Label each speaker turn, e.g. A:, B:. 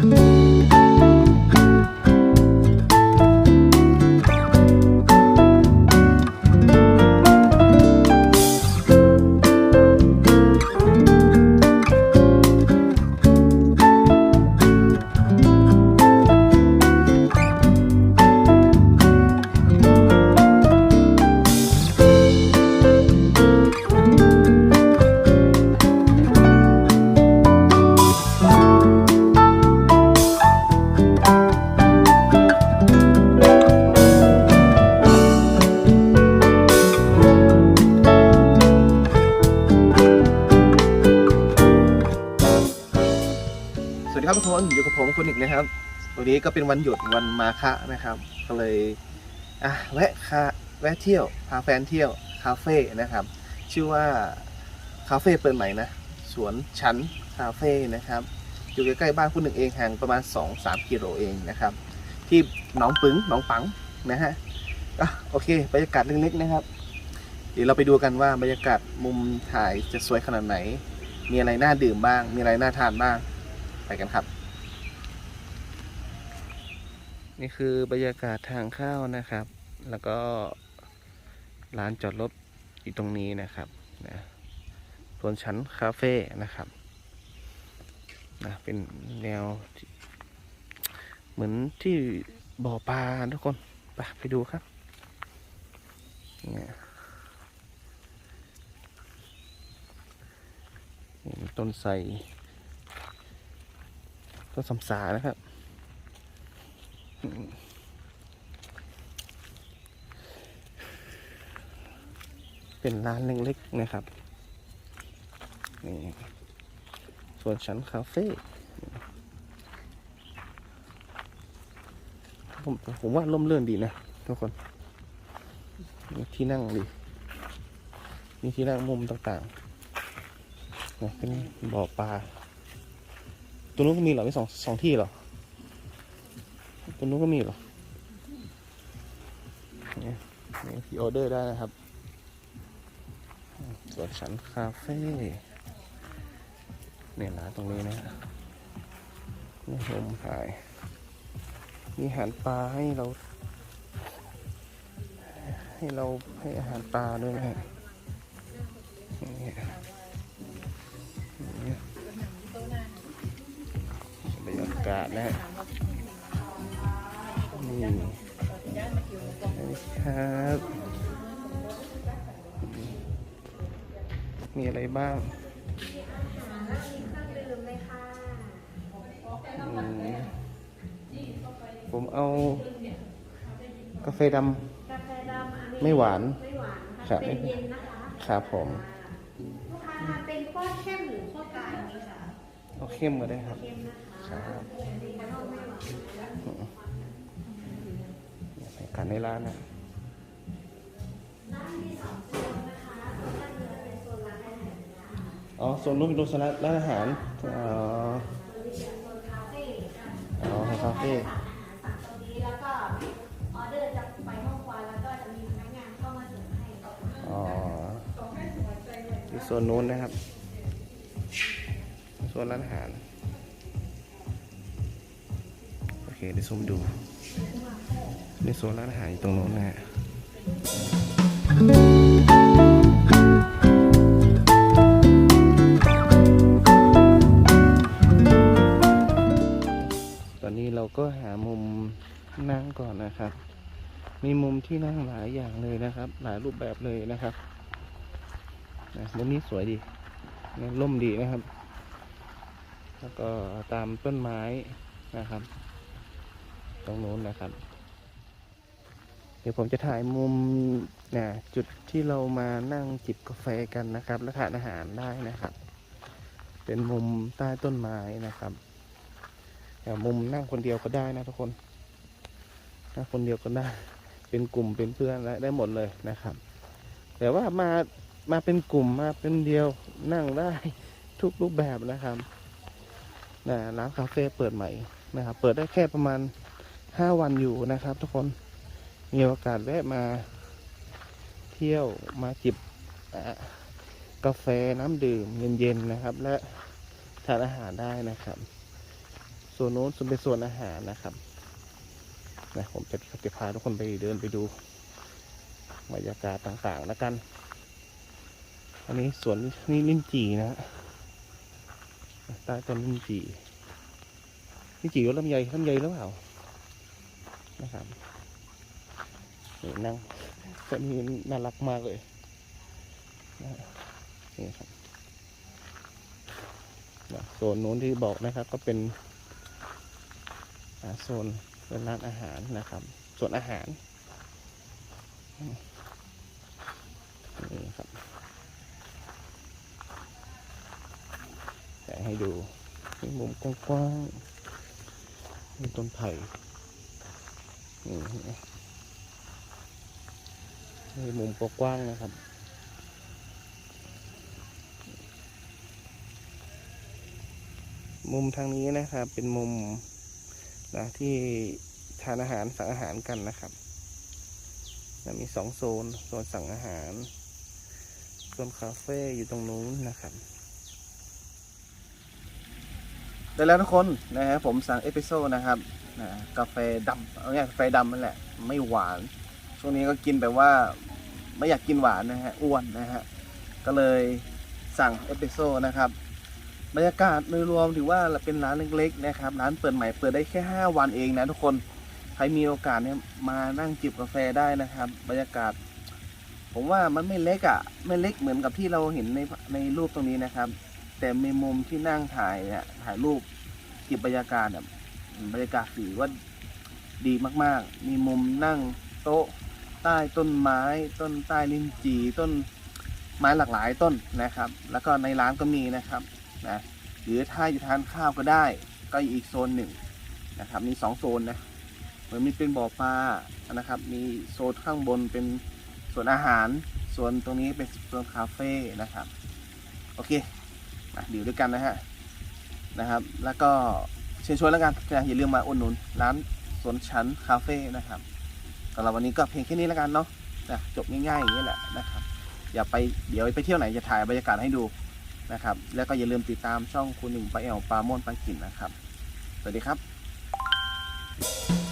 A: Bye. สวัสดีครับทุกคนอยู่กับผมคุณอีกนะครับ วันนี้ก็เป็นวันหยุดวันมาฆะนะครับ ก็เลยอะแวะคาแวะเที่ยวพาแฟนเที่ยวคาเฟ่นะครับ ชื่อว่าคาเฟ่เปิดใหม่นะสวนชั้นคาเฟ่นะครับ อยู่ใกล้ๆบ้านคุณหนึ่งเองห่างประมาณ 2-3 กิโลเองนะครับ ที่หนองปึงหนองปังนะฮะอะโอเคบรรยากาศเล็กๆนะครับ เดี๋ยวเราไปดูกันว่าบรรยากาศมุมถ่ายจะสวยขนาดไหน มีอะไรน่าดื่มบ้าง มีอะไรน่าทานบ้าง ไปกันครับ นี่คือบรรยากาศทางเข้านะครับ แล้วก็ร้านจอดรถอยู่ตรงนี้นะครับนะส่วนชั้นคาเฟ่นะครับนะเป็นแนว เหมือนที่บ่อปลาทุกคนไปไปดูครับเนี่ยนี่มีต้นไทร ต้นสำสานะครับ เป็นร้านเล็กๆนะครับ นี่ส่วนชั้นคาเฟ่ผมผมว่าร่มเรื่นดีนะทุกคนมีที่นั่งดี มีที่นั่งมุมต่างๆนะเป็นบ่อปลา ตัวนู้นก็มีเหรอมีสองสองที่เหรอตัวนู้นก็มีเหรอนี่นี่พี่ออเดอร์ได้นะครับสวนชั้นคาเฟ่เนี่ยร้านตรงนี้นะฮะนี่ลมถ่าย มีอาหารปลาให้เรา ให้เราให้อาหารปลาด้วยนะฮะ กาศนะฮะนี่ครับ มีอะไรบ้างอืมผมเอา กาแฟด
B: กาแฟดำอันนี้ำ
A: ไม่หวาน
B: ไม่หวาน
A: ครั
B: ค่ะ
A: บ
B: เป็นเย็นนะคะ
A: ครับผม
B: ลูกค้าทานเป็นข้อเข้มหรือข้อกลางดีคะ
A: เอาเข้มมาได้วยครับ
B: เข้มนะคะ
A: ครับ
B: อันนี้ก็ต้องไม่หวานนะคะ
A: บรรยากาศในร้านนะ
B: ร้านมีสองโซนนะคะโซนด้านเหนือเป็นโซนร้านอาหารนะคะ
A: อ๋อโซนนู้นเป็นโซนร้านอาหารอ๋อ
B: โซนที่เป็นโซนคาเฟ่ค่ะ
A: อ๋อคาเฟ่
B: สั่งอาหารสั่งตรงนี้แล้วก็ออเดอร์จะไปห้องครัวแล้วก็จะมีพนักงานเข้ามาเสิร์ฟให้
A: อ๋อที่โซนนู้นนะครับโซ นร้านอาหาร โอเคเดี๋ยวซูมดู ในโซนร้านอาหารอยู่ตรงโน้นนะฮะตอนนี้เราก็หามุมนั่งก่อนนะครับ มีมุมที่นั่งหลายอย่างเลยนะครับ หลายรูปแบบเลยนะครับนะมุมนี้สวยดีนะร่มดีนะครับ แล้วก็ตามต้นไม้นะครับ ตรงโน้นนะครับ เดี๋ยวผมจะถ่ายมุมนะจุดที่เรามานั่งจิบกาแฟกันนะครับ และทานอาหารได้นะครับ เป็นมุมใต้ต้นไม้นะครับแต่มุมนั่งคนเดียวก็ได้นะทุกคนนั่งคนเดียวก็ได้ เป็นกลุ่มเป็นเพื่อนได้หมดเลยนะครับ แต่ว่ามามาเป็นกลุ่มมาเป็นเดียวนั่งได้ทุกรูปแบบนะครับ นะร้านคาเฟ่เปิดใหม่นะครับ เปิดได้แค่ประมาณห้าวันอยู่นะครับ ทุกคนมีโอกาสแวะมาเที่ยวมาจิบกาแฟน้ำดื่มเย็นๆนะครับ และทานอาหารได้นะครับ ส่วนโน้นเป็นส่วนอาหารนะครับนะผมจะจะพาทุกคนไปเดินไปดูบรรยากาศต่างๆแล้วกัน อันนี้สวนนี่ลิ้นจี่นะฮะ ใต้ต้นลิ้นจี่ลิ้นจี่รสลำไยลำไยหรือเปล่านะครับนี่นั่งต้นนี้น่ารักมากเลยนะนี่ครับนะโซนนู้นที่บอกนะครับก็เป็นโซนเป็นร้านอาหารนะครับ ส่วนอาหารอืมนี่ครับ แต่ ให้ดูนี่มุมกว้างๆมีต้นไผ่นี่มุมกว้างๆนะครับมุมทางนี้นะครับ เป็นมุมนะที่ทานอาหารสั่งอาหารกันนะครับนะมีสองโซน โซนสั่งอาหาร โซนคาเฟ่อยู่ตรงนู้นนะครับ ได้แล้วทุกคนนะครับผมสั่งเอสเปรสโซ่นะครับนะกาแฟดำเอาง่ายกาแฟดำนั่นแหละ ไม่หวาน ช่วงนี้ก็กินแบบว่าไม่อยากกินหวานนะฮะอ้วนนะฮะก็เลยสั่งเอสเปรสโซ่นะครับบรรยากาศโดยรวมถือว่าเป็นร้านเล็กๆนะครับร้านเปิดใหม่เปิดได้แค่ 5 วันเองนะทุกคนใครมีโอกาสเนี่ยมานั่งจิบกาแฟได้นะครับ บรรยากาศ ผมว่ามันไม่เล็กอะ่ะไม่เล็กเหมือนกับที่เราเห็นในในรูปตรงนี้นะครับ แต่มีมุมที่นั่งถ่ายเนี่ยถ่ายรูปเก็บบรรยากาศแบบบรรยากาศถือว่าดีมากๆ มีมุมนั่งโต๊ะใต้ต้นไม้ ต้นใต้ลิ้นจีต้นไม้หลากหลายต้นนะครับ แล้วก็ในร้านก็มีนะครับนะหรือถ้าอยู่ทานข้าวก็ได้ ก็อีกโซนหนึ่งนะครับมีสองโซนนะเหมือนมีเป็นบ่อปลานะครับ มีโซนข้างบนเป็นส่วนอาหารส่วนตรงนี้เป็นโซนคาเฟ่นะครับ โอเค อะอยู่ด้วยกันนะฮะนะครับ แล้วก็เชิญชวนแล้วกันนะอย่าลืมมาอุดหนุนร้านสวนชั้นคาเฟ่นะครับสำหรับวันนี้ก็เพียงแค่นี้แล้วกันเนาะนะจบง่ายๆอย่างนี้แหละนะครับ อย่าไปเดี๋ยวไปเที่ยวไหนจะถ่ายบรรยากาศให้ดูนะครับ แล้วก็อย่าลืมติดตามช่องคุณหนึ่งปลาแอลปลาโมนปลากินนะครับ สวัสดีครับ